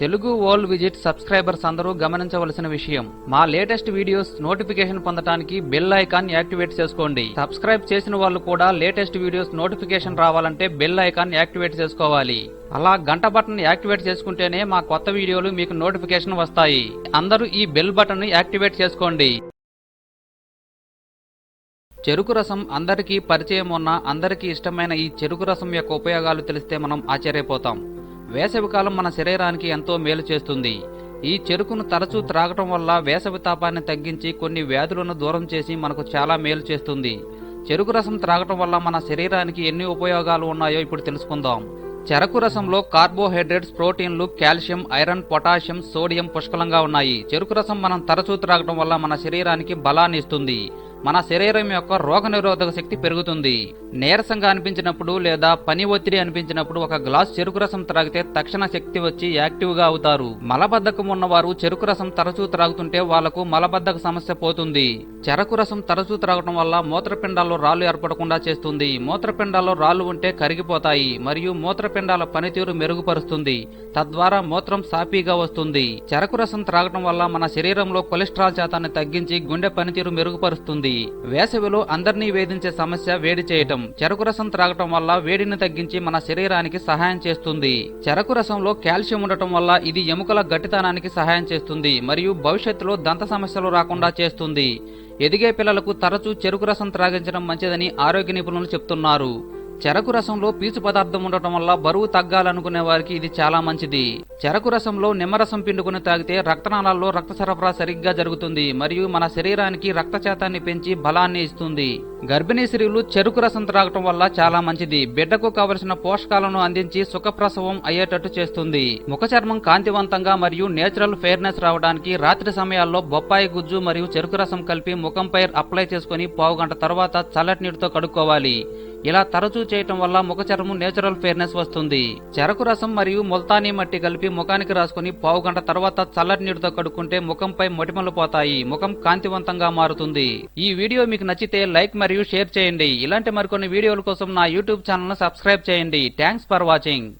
Telugu world visit subscribers అందరూ గమనించవలసిన విషయం. మా లేటెస్ట్ వీడియోస్ నోటిఫికేషన్ పొందడానికి బెల్ ఐకాన్ యాక్టివేట్ చేసుకోండి. సబ్స్క్రైబ్ చేసిన వాళ్ళు కూడా లేటెస్ట్ వీడియోస్ నోటిఫికేషన్ రావాలంటే బెల్ ఐకాన్ యాక్టివేట్ చేసుకోవాలి. అలా గంట బటన్ యాక్టివేట్ చేసుకుంటేనే మా కొత్త వీడియోలు మీకు నోటిఫికేషన్ వస్తాయి. అందరూ ఈ బెల్ బటన్ యాక్టివేట్ చేసుకోండి. చెరుకు రసం అందరికీ పరిచయం ఉన్న అందరికీ ఇష్టమైన ఈ చెరుకు రసం యొక్క ఉపయోగాలు తెలిస్తే మనం ఆశ్చర్యపోతాం. వేసవికాలం మన శరీరానికి ఎంతో మేలు చేస్తుంది. ఈ చెరుకును తరచూ త్రాగటం వల్ల వేసవి తాపాన్ని తగ్గించి కొన్ని వ్యాధులను దూరం చేసి మనకు చాలా మేలు చేస్తుంది. చెరుకు రసం త్రాగటం వల్ల మన శరీరానికి ఎన్ని ఉపయోగాలు ఉన్నాయో ఇప్పుడు తెలుసుకుందాం. చెరకు రసంలో కార్బోహైడ్రేట్స్ ప్రోటీన్లు కాల్షియం ఐరన్ పొటాషియం సోడియం పుష్కలంగా ఉన్నాయి. చెరుకు రసం మనం తరచూ త్రాగటం వల్ల మన శరీరానికి బలాన్ని ఇస్తుంది. మన శరీరం యొక్క రోగనిరోధక శక్తి పెరుగుతుంది. నీరసంగా అనిపించినప్పుడు లేదా పని ఒత్తిడి అనిపించినప్పుడు ఒక గ్లాస్ చెరుకు రసం త్రాగితే తక్షణ శక్తి వచ్చి యాక్టివ్గా అవుతారు. మలబద్ధకం ఉన్నవారు చెరుకు రసం తరచూ త్రాగుతుంటే వాళ్ళకు మలబద్ధక సమస్య పోతుంది. చెరకు రసం తరచూ త్రాగటం వల్ల మూత్రపిండాల్లో రాళ్ళు ఏర్పడకుండా చేస్తుంది. మూత్రపిండాల్లో రాళ్ళు ఉంటే కరిగిపోతాయి మరియు మూత్రపిండాల పనితీరు మెరుగుపరుస్తుంది. తద్వారా మూత్రం సాఫీగా వస్తుంది. చెరకు రసం త్రాగటం వల్ల మన శరీరంలో కొలెస్ట్రాల్ శాతాన్ని తగ్గించి గుండె పనితీరు మెరుగుపరుస్తుంది. వేసవిలో అందరినీ వేధించే సమస్య వేడి చేయటం చెరకు రసం త్రాగటం వల్ల వేడిని తగ్గించి మన శరీరానికి సహాయం చేస్తుంది. చెరకు రసంలో కాల్షియం ఉండటం వల్ల ఇది ఎముకల గట్టితనానికి సహాయం చేస్తుంది మరియు భవిష్యత్తులో దంత సమస్యలు రాకుండా చేస్తుంది. ఎదిగే పిల్లలకు తరచూ చెరుకు రసం త్రాగించడం మంచిదని ఆరోగ్య నిపుణులు చెప్తున్నారు. చెరకు రసంలో పీచు పదార్థం ఉండటం వల్ల బరువు తగ్గాలనుకునే వారికి ఇది చాలా మంచిది. చెరకు రసంలో నిమ్మరసం పిండుకుని తాగితే రక్తనాళాల్లో రక్త సరఫరా సరిగ్గా జరుగుతుంది మరియు మన శరీరానికి రక్తశాతాన్ని పెంచి బలాన్ని ఇస్తుంది. గర్భిణీ స్త్రీలు చెరుకు రసం త్రాగటం వల్ల చాలా మంచిది. బిడ్డకు కావలసిన పోషకాలను అందించి సుఖప్రసవం అయ్యేటట్టు చేస్తుంది. ముఖ చర్మం కాంతివంతంగా మరియు నేచురల్ ఫెయిర్నెస్ రావడానికి రాత్రి సమయాల్లో బొప్పాయి గుజ్జు మరియు చెరుకు రసం కలిపి ముఖంపై అప్లై చేసుకుని పావు గంట తర్వాత చల్లటి నీటితో కడుక్కోవాలి. ఇలా తరచూ చేయటం వల్ల ముఖ చర్మం నేచురల్ ఫెయిర్నెస్ వస్తుంది. చెరకు రసం మరియు ముల్తానీ మట్టి కలిపి ముఖానికి రాసుకుని పావు గంట తర్వాత చల్లటి నీటితో కడుక్కుంటే ముఖంపై మొటిమలు పోతాయి. ముఖం కాంతివంతంగా మారుతుంది. ఈ వీడియో మీకు నచ్చితే లైక్ మరియు షేర్ చేయండి. ఇలాంటి మరికొన్ని వీడియోల కోసం నా యూట్యూబ్ ఛానల్ సబ్స్క్రైబ్ చేయండి. Thanks for watching.